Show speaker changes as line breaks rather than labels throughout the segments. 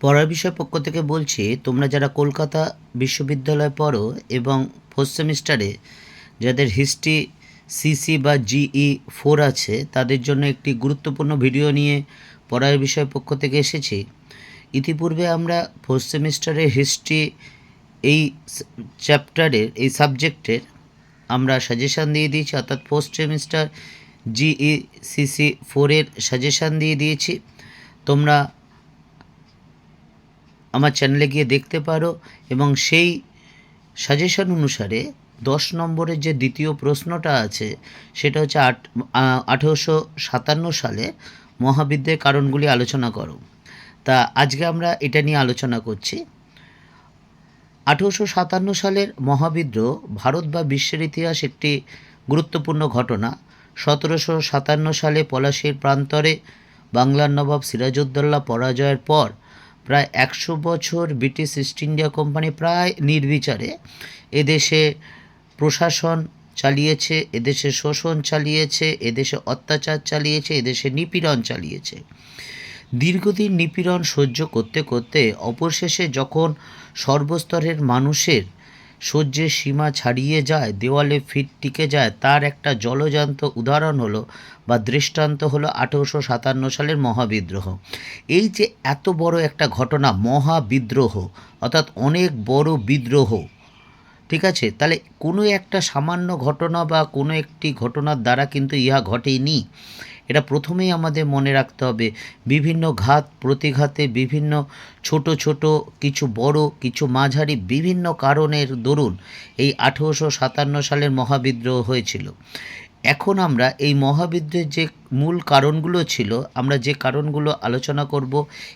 পড়ার বিষয় পক্ষ থেকে বলছি, তোমরা যারা কলকাতা বিশ্ববিদ্যালয়ে পড়ো এবং ফোর্থ সেমিস্টারে যাদের হিস্ট্রি সিসি বা জিই ফোর আছে, তাদের জন্য একটি গুরুত্বপূর্ণ ভিডিও নিয়ে পড়ার বিষয় পক্ষ থেকে এসেছি। ইতিপূর্বে আমরা ফোর্থ সেমিস্টারের হিস্ট্রি এই চ্যাপ্টারের এই সাবজেক্টের আমরা সাজেশান দিয়ে দিয়েছি, অর্থাৎ ফোর্থ সেমিস্টার জিই সিসি ফোরের সাজেশান দিয়ে দিয়েছি। তোমরা আমার চ্যানেলে গিয়ে দেখতে পারো এবং সেই সাজেশন অনুসারে দশ নম্বরের যে দ্বিতীয় প্রশ্নটা আছে, সেটা হচ্ছে আট আঠেরোশো সাতান্ন সালে মহাবিদ্যের কারণগুলি আলোচনা করো। তা আজকে আমরা এটা নিয়ে আলোচনা করছি। আঠেরোশো সাতান্ন সালের মহাবিদ্রোহ ভারত বা বিশ্বের ইতিহাস একটি গুরুত্বপূর্ণ ঘটনা। সতেরোশো সাতান্ন সালে পলাশীর প্রান্তরে বাংলার নবাব সিরাজউদ্দৌলা পরাজয়ের পর প্রায় একশো বছর ব্রিটিশ ইস্ট ইন্ডিয়া কোম্পানি প্রায় নির্বিচারে এদেশে প্রশাসন চালিয়েছে, এদেশে শোষণ চালিয়েছে, এদেশে অত্যাচার চালিয়েছে, এদেশে নিপীড়ন চালিয়েছে। দীর্ঘদিন নিপীড়ন সহ্য করতে করতে অবশেষে যখন সর্বস্তরের মানুষের সহ্যের সীমা ছাড়িয়ে যায়, দেওয়ালে ফিট টিকে যায়, তার একটা জলজান্ত উদাহরণ হলো বা দৃষ্টান্ত হলো আঠেরোশো সাতান্ন সালের মহাবিদ্রোহ। এই যে এত বড় একটা ঘটনা, মহাবিদ্রোহ, অর্থাৎ অনেক বড় বিদ্রোহ, ঠিক আছে? তাহলে কোনো একটা সামান্য ঘটনা বা কোনো একটি ঘটনার দ্বারা কিন্তু ইহা ঘটেনি এটা প্রথমেই আমাদের মনে রাখতে হবে। বিভিন্ন ঘাত, প্রতিঘাতে বিভিন্ন ছোট ছোট, কিছু বড়, কিছু মাঝারি, বিভিন্ন কারণের দরুন এই আঠেরোশো সাতান্ন সালের মহাবিদ্রোহ হয়েছিল। এখন আমরা এই মহাবিদ্রোহের যে মূল কারণগুলো ছিল, আমরা যে কারণগুলো আলোচনা করব,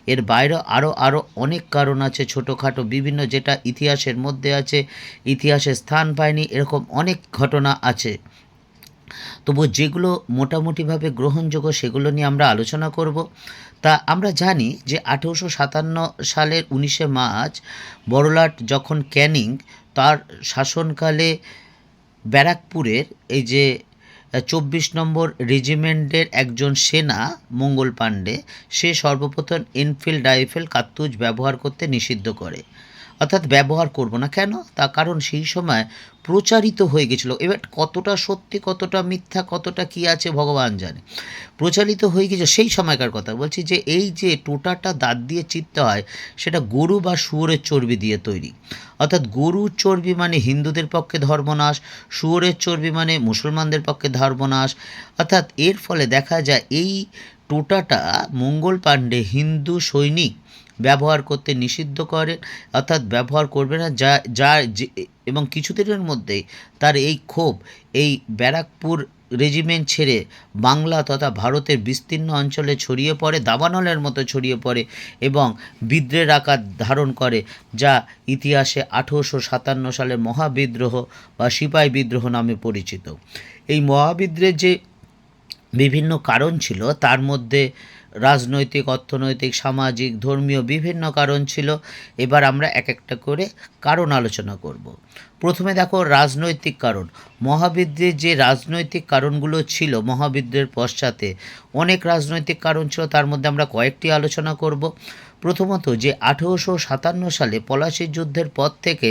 এর বাইরে আরও আরও অনেক কারণ আছে ছোটোখাটো, বিভিন্ন যেটা ইতিহাসের মধ্যে আছে, ইতিহাসে স্থান পায়নি, এরকম অনেক ঘটনা আছে। তবু যেগুলো মোটামুটিভাবে গ্রহণযোগ্য সেগুলো নিয়ে আমরা আলোচনা করব। তা আমরা জানি যে আঠেরোশো সাতান্ন সালের উনিশে মার্চ বড়লাট যখন ক্যানিং তার শাসনকালে ব্যারাকপুরের এই যে চব্বিশ নম্বর রেজিমেন্টের একজন সেনা, মঙ্গল পাণ্ডে, সে সর্বপ্রথম এনফিল্ড রাইফেল কার্তুজ ব্যবহার করতে নিষিদ্ধ করে। অর্থাৎ ব্যবহার করব না। কেন? তা কারণ সেই সময় প্রচারিত হয়ে গেছিল। এবার কতটা সত্যি, কতটা মিথ্যা, কতটা কি আছে ভগবান জানে। প্রচারিত হয়ে গেছে সেই সময়কার কথা। বলছি যে এই যে টোটাটা দাঁত দিয়ে চিত্তে হয়, সেটা গরু বা শুয়োরের চর্বি দিয়ে তৈরি। অর্থাৎ গরুর চর্বি মানে হিন্দুদের পক্ষে ধর্মনাশ, শুয়োরের চর্বি মানে মুসলমানদের পক্ষে ধর্মনাশ। অর্থাৎ এর ফলে দেখা যায় এই টোটাটা মঙ্গল পাণ্ডে হিন্দু সৈনিক ব্যবহার করতে নিষিদ্ধ করেন, অর্থাৎ ব্যবহার করবে না। যা যা এবং কিছুদিনের মধ্যেই তার এই ক্ষোভ এই ব্যারাকপুর রেজিমেন্ট ছেড়ে বাংলা তথা ভারতের বিস্তীর্ণ অঞ্চলে ছড়িয়ে পড়ে, দাবানলের মতো ছড়িয়ে পড়ে এবং বিদ্রোহের আকার ধারণ করে, যা ইতিহাসে আঠেরোশো সাতান্ন সালের মহাবিদ্রোহ বা সিপাই বিদ্রোহ নামে পরিচিত। এই মহাবিদ্রোহের যে বিভিন্ন কারণ ছিল, তার মধ্যে রাজনৈতিক, অর্থনৈতিক, সামাজিক, ধর্মীয় বিভিন্ন কারণ ছিল। এবার আমরা এক একটা করে কারণ আলোচনা করব। প্রথমে দেখো রাজনৈতিক কারণ। মহাবিদ্যের যে রাজনৈতিক কারণগুলো ছিল, মহাবিদ্যের পশ্চাতে অনেক রাজনৈতিক কারণ ছিল, তার মধ্যে আমরা কয়েকটি আলোচনা করব। প্রথমত যে আঠেরোশো সাতান্ন সালে পলাশির যুদ্ধের পর থেকে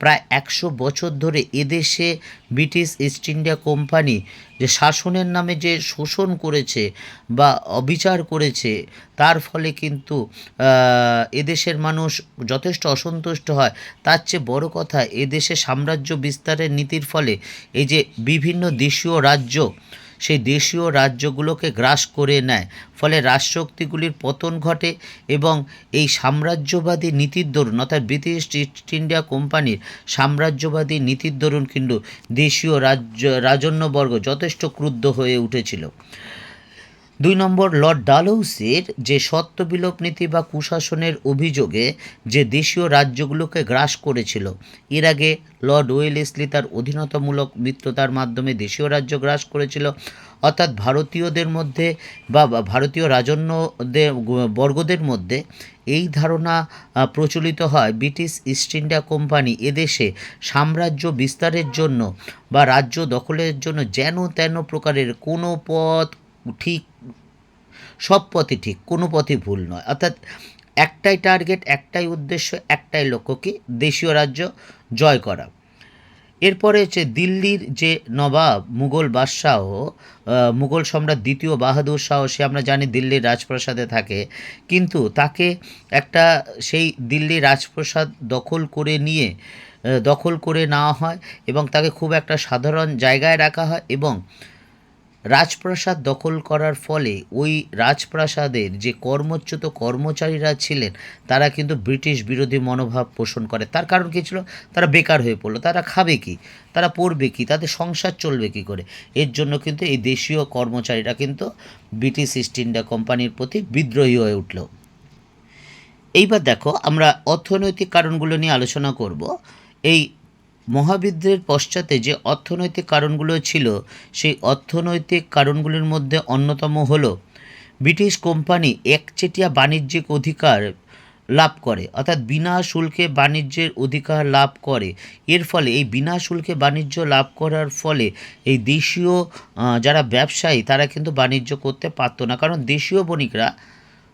প্রায় একশো বছর ধরে এদেশে ব্রিটিশ ইস্ট ইন্ডিয়া কোম্পানি যে শাসনের নামে যে শোষণ করেছে বা অবিচার করেছে, তার ফলে কিন্তু এদেশের মানুষ যথেষ্ট অসন্তুষ্ট হয়। তার চেয়ে বড় কথা, এদেশে সাম্রাজ্য বিস্তারের নীতির ফলে এই যে বিভিন্ন দেশীয় রাজ্য সেই দেশীয় রাজ্যগুলোকে গ্রাস করে নেয়। ফলে রাজশক্তিগুলির পতন ঘটে এবং এই সাম্রাজ্যবাদী নীতির দরুন, অর্থাৎ ব্রিটিশ ইস্ট ইন্ডিয়া কোম্পানির সাম্রাজ্যবাদী নীতির দরুন কিন্তু দেশীয় রাজ্য, রাজন্যবর্গ যথেষ্ট ক্রুদ্ধ হয়ে উঠেছিল। দুই নম্বর লর্ড ডালহৌসির যে সত্যবিলোপ নীতি বা কুশাসনের অভিযোগে যে দেশীয় রাজ্যগুলোকে গ্রাস করেছিল, এর আগে লর্ড ওয়েলেসলি তার অধীনতামূলক মিত্রতার মাধ্যমে দেশীয় রাজ্য গ্রাস করেছিল। অর্থাৎ ভারতীয়দের মধ্যে বা ভারতীয় রাজন্যদের বর্গদের মধ্যে এই ধারণা প্রচলিত হয় ব্রিটিশ ইস্ট ইন্ডিয়া কোম্পানি এদেশে সাম্রাজ্য বিস্তারের জন্য বা রাজ্য দখলের জন্য যেন তেন প্রকারের কোনো পথ ঠিক, সব পথে ঠিক, কোনো পথে ভুল নয়। অর্থাৎ একটাই টার্গেট একটাই উদ্দেশ্য, একটাই লক্ষ্য কি? দেশীয় রাজ্য জয় করা। এরপরে হচ্ছে দিল্লির যে নবাব, মুঘল বাদশাহ মুঘল সম্রাট দ্বিতীয় বাহাদুর শাহ, সে আমরা জানি দিল্লির রাজপ্রাসাদে থাকে। কিন্তু তাকে একটা সেই দিল্লি রাজপ্রাসাদ দখল করে নিয়ে দখল করে নেওয়া হয় এবং তাকে খুব একটা সাধারণ জায়গায় রাখা হয় এবং রাজপ্রাসাদ দখল করার ফলে ওই রাজপ্রাসাদের যে কর্মচ্যুত কর্মচারীরা ছিলেন, তারা কিন্তু ব্রিটিশ বিরোধী মনোভাব পোষণ করে। তার কারণ কী ছিল? তারা বেকার হয়ে পড়ল। তারা খাবে কি? তারা পড়বে কি? তাদের সংসার চলবে কি করে? এর জন্য কিন্তু এই দেশীয় কর্মচারীরা কিন্তু ব্রিটিশ ইস্ট ইন্ডিয়া কোম্পানির প্রতি বিদ্রোহী হয়ে উঠল। এইবার দেখো, আমরা অর্থনৈতিক কারণগুলো নিয়ে আলোচনা করব। এই মহাবিদ্যের পশ্চাতে যে অর্থনৈতিক কারণগুলো ছিল, সেই অর্থনৈতিক কারণগুলির মধ্যে অন্যতম হলো, ব্রিটিশ কোম্পানি একচেটিয়া বাণিজ্যিক অধিকার লাভ করে, অর্থাৎ বিনা শুল্কে বাণিজ্যের অধিকার লাভ করে। এর ফলে, এই বিনা শুল্কে বাণিজ্য লাভ করার ফলে এই দেশীয় যারা ব্যবসায়ী, তারা কিন্তু বাণিজ্য করতে পারতো না। কারণ দেশীয় বণিকরা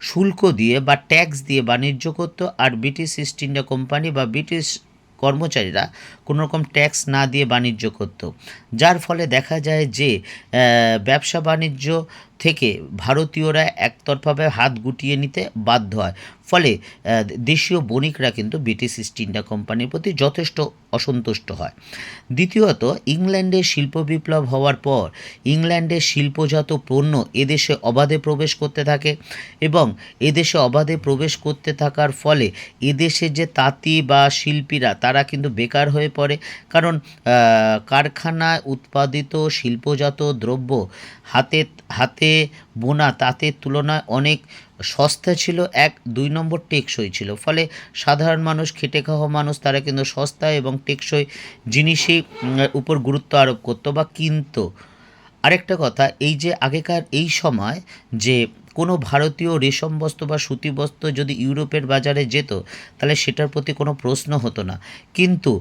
শুল্ক দিয়ে বা ট্যাক্স দিয়ে বাণিজ্য করতো, আর ব্রিটিশ ইস্ট ইন্ডিয়া কোম্পানি বা ব্রিটিশ কর্মচারীরা কোনো রকম ট্যাক্স না দিয়ে বাণিজ্য করত। যার ফলে দেখা যায় যে ব্যবসা বাণিজ্য থেকে ভারতীয়রা একতরফাভাবে হাত গুটিয়ে নিতে বাধ্য হয়। ফলে দেশীয় বণিকরা কিন্তু ব্রিটিশ ইস্ট ইন্ডিয়া কোম্পানির প্রতি যথেষ্ট অসন্তুষ্ট হয়। দ্বিতীয়ত ইংল্যান্ডে শিল্প বিপ্লব হওয়ার পর ইংল্যান্ডের শিল্পজাত পণ্য এদেশে অবাধে প্রবেশ করতে থাকে এবং এদেশে অবাধে প্রবেশ করতে থাকার ফলে এদেশে যে তাঁতি বা শিল্পীরা, তারা কিন্তু বেকার হয়ে পড়ে। কারণ কারখানায় উৎপাদিত শিল্পজাত দ্রব্য হাতে হাতে বোনা তাঁতের তুলনায় অনেক সস্তা ছিল। এক, দুই নম্বর টেকসই ছিল। ফলে সাধারণ মানুষ, খেটে খাওয়া মানুষ, তারা কিন্তু সস্তা এবং টেকসই জিনিসই উপর গুরুত্ব আরোপ করতো বা কিনতো। আরেকটা কথা, এই যে আগেকার এই সময় যে কোনো ভারতীয় রেশম বস্ত্র বা সুতি বস্ত্র যদি ইউরোপের বাজারে যেত, তাহলে সেটার প্রতি কোনো প্রশ্ন হতো না। কিন্তু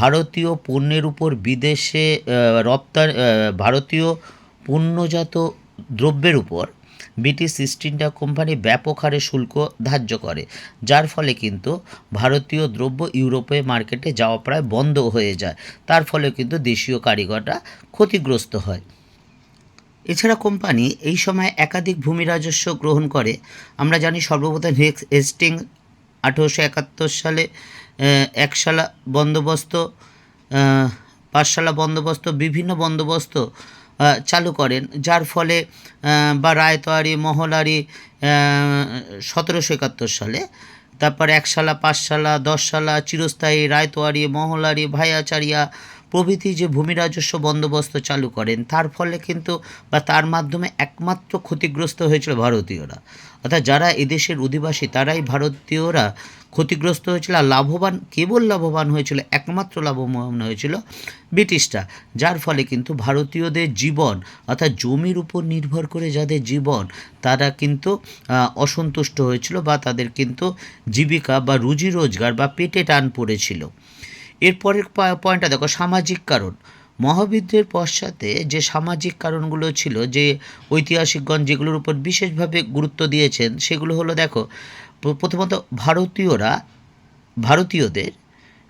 ভারতীয় পণ্যের উপর বিদেশে রপ্তানি ভারতীয় পণ্যজাত দ্রব্যের উপর ব্রিটিশ ইস্ট ইন্ডিয়া কোম্পানি ব্যাপক হারে শুল্ক ধার্য করে, যার ফলে কিন্তু ভারতীয় দ্রব্য ইউরোপে মার্কেটে যাওয়া প্রায় বন্ধ হয়ে যায়। তার ফলে কিন্তু দেশীয় কারিগররা ক্ষতিগ্রস্ত হয়। এছাড়া কোম্পানি এই সময় একাধিক ভূমি রাজস্ব গ্রহণ করে। আমরা জানি সর্বপ্রথম হেক্স, হেস্টিং আঠেরোশো একাত্তর সালে একশালা বন্দোবস্ত পাঠশালা বন্দোবস্ত, বিভিন্ন বন্দোবস্ত চালু করেন, যার ফলে বা রায়তোয়ারি মহলারি সতেরোশো একাত্তর সালে, তারপর একশালা, পাঁচশালা, দশশালা, চিরস্থায়ী রায়তোয়ারি মহলারি, ভাইয়াচারিয়া প্রভৃতি যে ভূমি রাজস্ব বন্দোবস্ত চালু করেন, তার ফলে কিন্তু বা তার মাধ্যমে একমাত্র ক্ষতিগ্রস্ত হয়েছিল ভারতীয়রা। অর্থাৎ যারা এদেশের অধিবাসী, তারাই ভারতীয়রা ক্ষতিগ্রস্ত হয়েছিল আর লাভবান, কেবল লাভবান হয়েছিল, একমাত্র লাভবান হয়েছিল ব্রিটিশরা। যার ফলে কিন্তু ভারতীয়দের জীবন, অর্থাৎ জমির উপর নির্ভর করে যাদের জীবন, তারা কিন্তু অসন্তুষ্ট হয়েছিল বা তাদের কিন্তু জীবিকা বা রুজি রোজগার বা পেটে টান পড়েছিল। এরপরের পয়েন্টটা দেখো, সামাজিক কারণ। মহাবিদ্যের পশ্চাতে যে সামাজিক কারণগুলো ছিল, যে ঐতিহাসিকগণ যেগুলোর উপর বিশেষভাবে গুরুত্ব দিয়েছেন, সেগুলো হলো দেখো প্রথমত ভারতীয়রা, ভারতীয়দের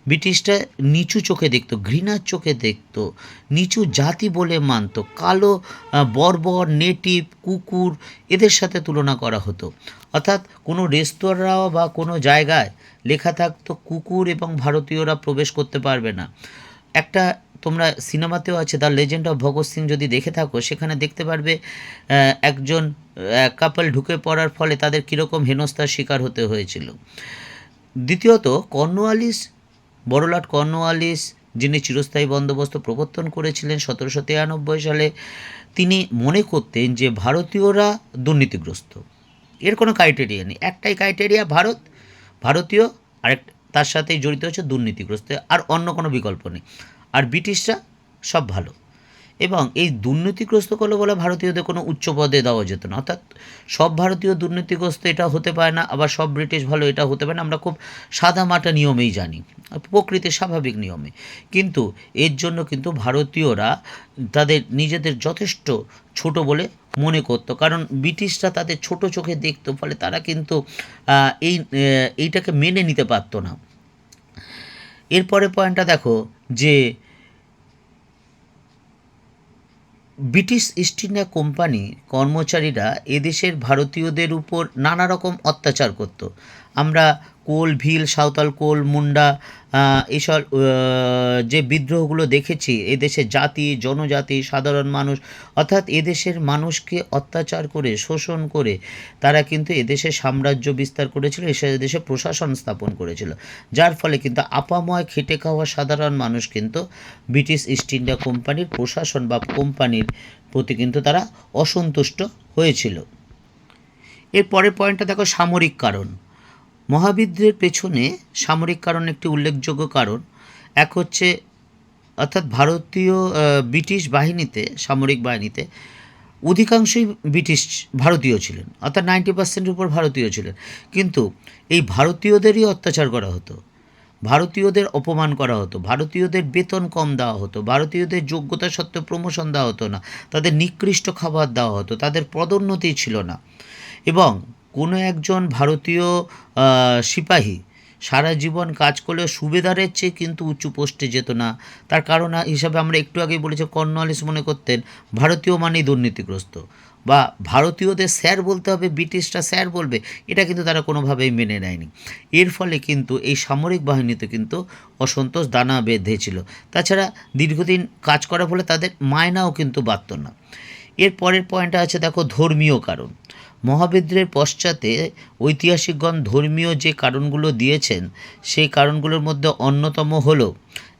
ব্রিটিশরা নিচু চোখে দেখতো, ঘৃণার চোখে দেখতো, নিচু জাতি বলে মানতো, কালো বর্বর নেটিভ কুকুর এদের সাথে তুলনা করা হতো। অর্থাৎ কোনো রেস্তোরাঁ বা কোনো জায়গায় লেখা থাকতো, কুকুর এবং ভারতীয়রা প্রবেশ করতে পারবে না। একটা তোমরা সিনেমাতেও আছে, the legend of Bhagat Singh যদি দেখে থাকো, সেখানে দেখতে পারবে একজন কাপল ঢুকে পড়ার ফলে তাদের কীরকম হেনস্থার শিকার হতে হয়েছিল। দ্বিতীয়ত কর্নওয়ালিস বড়লাট কর্নওয়ালিস যিনি চিরস্থায়ী বন্দোবস্ত প্রবর্তন করেছিলেন সতেরোশো তিরানব্বই সালে, তিনি মনে করতেন যে ভারতীয়রা দুর্নীতিগ্রস্ত। এর কোনো ক্রাইটেরিয়া নেই। একটাই ক্রাইটেরিয়া ভারত, ভারতীয়, আরেক, তার সাথেই জড়িত হচ্ছে দুর্নীতিগ্রস্ত। আর অন্য কোনো বিকল্প নেই। আর ব্রিটিশরা সব ভালো। এবং এই দুর্নীতিগ্রস্ত করলে বলে ভারতীয়দের কোনো উচ্চ পদে দেওয়া যেত না। অর্থাৎ সব ভারতীয় দুর্নীতিগ্রস্ত এটা হতে পারে না, আবার সব ব্রিটিশ ভালো এটা হতে পারে না। আমরা খুব সাদা মাটা নিয়মেই জানি, প্রকৃতির স্বাভাবিক নিয়মে। কিন্তু এর জন্য কিন্তু ভারতীয়রা তাদের নিজেদের যথেষ্ট ছোট বলে মনে করতো। কারণ ব্রিটিশরা তাদের ছোট চোখে দেখতো, ফলে তারা কিন্তু এই এইটাকে মেনে নিতে পারতো না। এরপরে পয়েন্টটা দেখো যে ব্রিটিশ ইস্ট ইন্ডিয়া কোম্পানি কর্মচারীরা এদেশের ভারতীয়দের উপর নানা রকম অত্যাচার করত। আমরা কোল, ভিল, সাঁওতাল কোল, মুন্ডা এসব যে বিদ্রোহগুলো দেখেছি এদেশের জাতি, জনজাতি, সাধারণ মানুষ, অর্থাৎ এদেশের মানুষকে অত্যাচার করে, শোষণ করে, তারা কিন্তু এদেশে সাম্রাজ্য বিস্তার করেছিল, এসে দেশে প্রশাসন স্থাপন করেছিল। যার ফলে কিন্তু আপাময়, খেটে খাওয়া সাধারণ মানুষ কিন্তু ব্রিটিশ ইস্ট ইন্ডিয়া কোম্পানির প্রশাসন বা কোম্পানির প্রতি কিন্তু তারা অসন্তুষ্ট হয়েছিল। এর পরের পয়েন্টটা দেখো সামরিক কারণ। মহাবিদ্রের পেছনে সামরিক কারণ একটি উল্লেখযোগ্য কারণ। এক হচ্ছে, অর্থাৎ ভারতীয় ব্রিটিশ বাহিনীতে, সামরিক বাহিনীতে অধিকাংশই ব্রিটিশ ভারতীয় ছিলেন, অর্থাৎ নাইনটি পার্সেন্টের উপর ভারতীয় ছিলেন। কিন্তু এই ভারতীয়দেরই অত্যাচার করা হতো, ভারতীয়দের অপমান করা হতো, ভারতীয়দের বেতন কম দেওয়া হতো, ভারতীয়দের যোগ্যতা সত্ত্বেও প্রমোশন দেওয়া হতো না, তাদের নিকৃষ্ট খাবার দেওয়া হতো, তাদের পদোন্নতি ছিল না। এবং কোনো একজন ভারতীয় সিপাহী সারা জীবন কাজ করলেও সুবেদারের চেয়ে কিন্তু উঁচু পোস্টে যেত না। তার কারণ হিসাবে আমরা একটু আগেই বলেছি কর্নওয়ালিস মনে করতেন ভারতীয় মানেই দুর্নীতিগ্রস্ত বা ভারতীয়দের স্যার বলতে হবে, ব্রিটিশরা স্যার বলবে, এটা কিন্তু তারা কোনোভাবেই মেনে নেয়নি। এর ফলে কিন্তু এই সামরিক বাহিনীতে কিন্তু অসন্তোষ দানা বেঁধেছিল। তাছাড়া দীর্ঘদিন কাজ করার ফলে তাদের মায়নাও কিন্তু বাড়ত না। এর পরের পয়েন্টটা আছে দেখো ধর্মীয় কারণ। মহাবিদ্রের পশ্চাতে ঐতিহাসিকগণ ধর্মীয় যে কারণগুলো দিয়েছেন, সেই কারণগুলোর মধ্যে অন্যতম হলো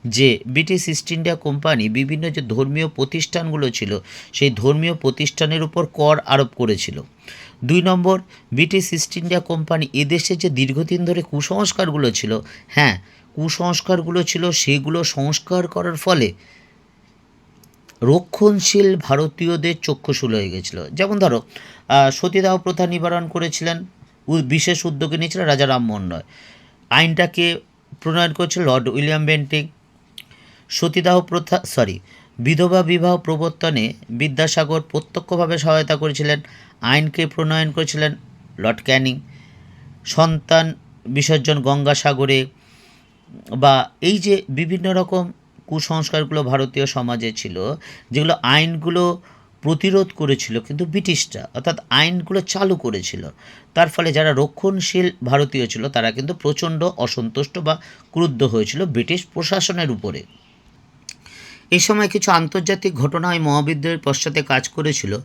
যে ব্রিটিশ ইস্ট ইন্ডিয়া কোম্পানি বিভিন্ন যে ধর্মীয় প্রতিষ্ঠানগুলো ছিল, সেই ধর্মীয় প্রতিষ্ঠানের উপর কর আরোপ করেছিল। দুই নম্বর, ব্রিটিশ ইস্ট ইন্ডিয়া কোম্পানি এদেশে যে দীর্ঘদিন ধরে কুসংস্কারগুলো ছিল হ্যাঁ কুসংস্কারগুলো ছিল, সেগুলো সংস্কার করার ফলে রক্ষণশীল ভারতীয়দের চক্ষুশূল হয়ে গেছিল। যেমন ধরো সতীদাহ প্রথা নিবারণ করেছিলেন বিশেষ উদ্যোগে নিয়েছিলেন রাজা রামমোহন রায়। আইনটাকে প্রণয়ন করেছিল লর্ড উইলিয়াম বেন্টিং। সতীদাহ প্রথা সরি বিধবা বিবাহ প্রবর্তনে বিদ্যাসাগর প্রত্যক্ষভাবে সহায়তা করেছিলেন। আইনকে প্রণয়ন করেছিলেন লর্ড ক্যানিং। সন্তান বিসর্জন গঙ্গাসাগরে বা এই যে বিভিন্ন রকম কুসংস্কারগুলো ভারতীয় সমাজে ছিল, যেগুলো আইনগুলো প্রতিরোধ করেছিল, কিন্তু ব্রিটিশরা, অর্থাৎ আইনগুলো চালু করেছিল। তার ফলে যারা রক্ষণশীল ভারতীয় ছিল, তারা কিন্তু প্রচণ্ড অসন্তুষ্ট বা ক্রুদ্ধ হয়েছিল ব্রিটিশ প্রশাসনের উপরে। এই সময় কিছু আন্তর্জাতিক ঘটনা এই মহাবিদ্যালয়ের পশ্চাতে কাজ করেছিল।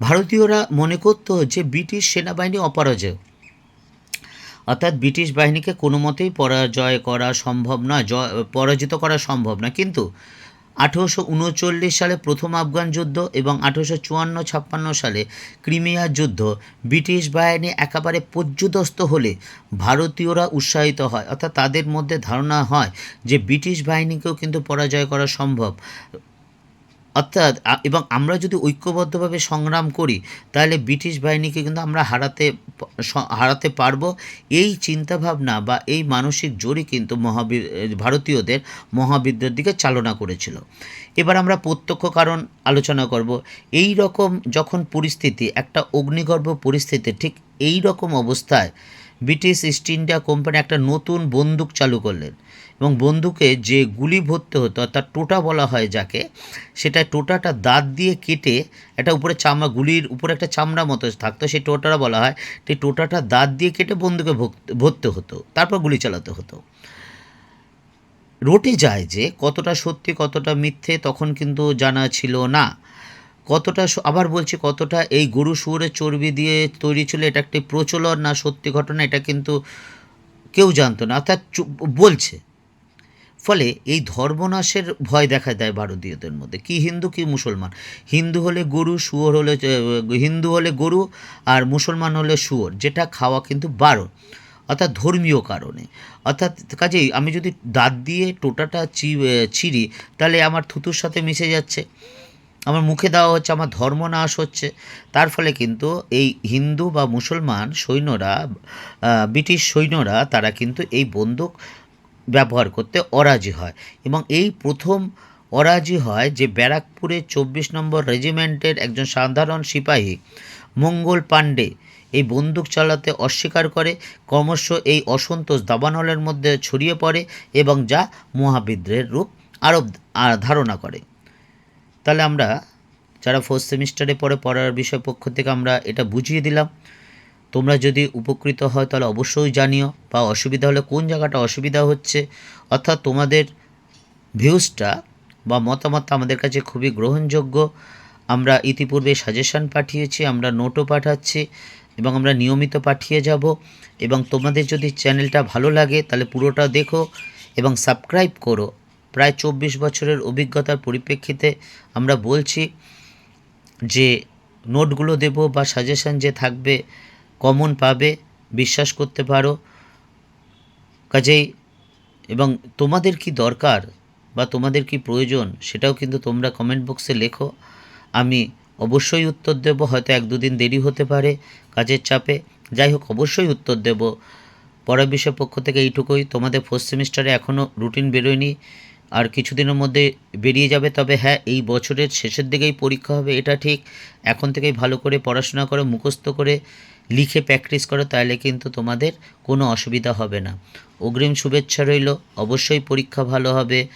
ভারতীয়রা মনে করতো যে ব্রিটিশ সেনাবাহিনী অপরাজয়। অর্থাৎ ব্রিটিশ বাহিনীকে কোনো মতেই পরাজয় করা সম্ভব নয় পরাজিত করা সম্ভব না কিন্তু আঠেরোশো উনচল্লিশ সালে প্রথম আফগান যুদ্ধ এবং আঠেরোশো চুয়ান্ন ছাপ্পান্ন সালে ক্রিমিয়ার যুদ্ধ ব্রিটিশ বাহিনী একেবারে পর্যুদস্ত হলে ভারতীয়রা উৎসাহিত হয়। অর্থাৎ তাদের মধ্যে ধারণা হয় যে ব্রিটিশ বাহিনীকেও কিন্তু পরাজয় করা সম্ভব। অর্থাৎ এবং আমরা যদি ঐক্যবদ্ধভাবে সংগ্রাম করি, তাহলে ব্রিটিশ বাহিনীকে কিন্তু আমরা হারাতে হারাতে পারব। এই চিন্তাভাবনা বা এই মানসিক জোরই কিন্তু মহাবীর, ভারতীয়দের মহাবিদ্যার দিকে চালনা করেছিল। এবার আমরা প্রত্যক্ষ কারণ আলোচনা করব। এই রকম যখন পরিস্থিতি, একটা অগ্নিগর্ভ পরিস্থিতি, ঠিক এই রকম অবস্থায় ব্রিটিশ ইস্ট ইন্ডিয়া কোম্পানি একটা নতুন বন্দুক চালু করলেন। এবং বন্দুকে যে গুলি ভরতে হতো, অর্থাৎ টোটা বলা হয় যাকে, সেটা টোটাটা দাঁত দিয়ে কেটে একটা উপরে চামড়া, গুলির উপরে একটা চামড়া মতো থাকতো, সেই টোটাটা বলা হয় সেই টোটাটা দাঁত দিয়ে কেটে বন্দুকে ভরতে হতো, তারপর গুলি চালাতে হতো। রটে যায় যে কতটা সত্যি, কতটা মিথ্যে, তখন কিন্তু জানা ছিল না। কতটা আবার বলছি কতটা এই গরু শুয়োরের চর্বি দিয়ে তৈরি ছিল, এটা একটি প্রচলন না সত্যি ঘটনা, এটা কিন্তু কেউ জানতো না। অর্থাৎ বলছে ফলে এই ধর্মনাশের ভয় দেখা দেয় ভারতীয়দের মধ্যে। কি হিন্দু, কি মুসলমান? হিন্দু হলে গরু, শুয়োর হলে হিন্দু হলে গরু আর মুসলমান হলে শুয়োর। যেটা খাওয়া কিন্তু বারণ, অর্থাৎ ধর্মীয় কারণে। অর্থাৎ কাজেই আমি যদি দাঁত দিয়ে টোটাটা চি ছিঁড়ি, তাহলে আমার থুতুর সাথে মিশে যাচ্ছে। আমার মুখে দেওয়া হচ্ছে, আমার ধর্ম নাশ হচ্ছে। তার ফলে কিন্তু এই হিন্দু বা মুসলমান সৈন্যরা ব্রিটিশ সৈন্যরা, তারা কিন্তু এই বন্দুক ব্যবহার করতে অরাজি হয়। এবং এই প্রথম অরাজি হয় যে ব্যারাকপুরে চব্বিশ নম্বর রেজিমেন্টের একজন সাধারণ সিপাহী, মঙ্গল পাণ্ডে, এই বন্দুক চালাতে অস্বীকার করে, ক্রমশ এই অসন্তোষ দাবানলের মধ্যে ছড়িয়ে পড়ে এবং যা মহাবিদ্রের রূপ আরোপ আ- ধারণা করে। তাহলে আমরা যারা ফোর্থ সেমিস্টারে পড়ে, পড়ার বিষয় পক্ষ থেকে আমরা এটা বুঝিয়ে দিলাম। তোমরা যদি উপকৃত হয় তাহলে অবশ্যই জানিও বা অসুবিধা হলে কোন জায়গাটা অসুবিধা হচ্ছে। অর্থাৎ তোমাদের ভিউজটা বা মতামত আমাদের কাছে খুবই গ্রহণযোগ্য। আমরা ইতিপূর্বে সাজেশান পাঠিয়েছি, আমরা নোটও পাঠাচ্ছি এবং আমরা নিয়মিত পাঠিয়ে যাব। এবং তোমাদের যদি চ্যানেলটা ভালো লাগে তাহলে পুরোটা দেখো এবং সাবস্ক্রাইব করো। প্রায় চব্বিশ বছরের অভিজ্ঞতার পরিপ্রেক্ষিতে আমরা বলছি যে নোটগুলো দেব বা সাজেশান যে থাকবে কমন পাবে, বিশ্বাস করতে পারো। কাজেই এবং তোমাদের কি দরকার বা তোমাদের কি প্রয়োজন সেটাও কিন্তু তোমরা কমেন্ট বক্সে লেখো। আমি অবশ্যই উত্তর দেব, হয়তো এক দুদিন দেরি হতে পারে কাজের চাপে। যাই হোক, অবশ্যই উত্তর দেব। পড়ার বিষয় পক্ষ থেকে এইটুকুই। তোমাদের ফোর্থ সেমিস্টারে এখনও রুটিন বেরোয়নি। আর কিছুদিনের মধ্যে বেরিয়ে যাবে। তবে হ্যাঁ এই বছরের শেষের দিকেই পরীক্ষা হবে, এটা ঠিক। এখন থেকেই ভালো করে পড়াশোনা করে, মুখস্থ করে লিখে প্র্যাকটিস করো, তাহলে কিন্তু তোমাদের কোনো অসুবিধা হবে না। অগ্রিম শুভেচ্ছা রইল। অবশ্যই পরীক্ষা ভালো হবে।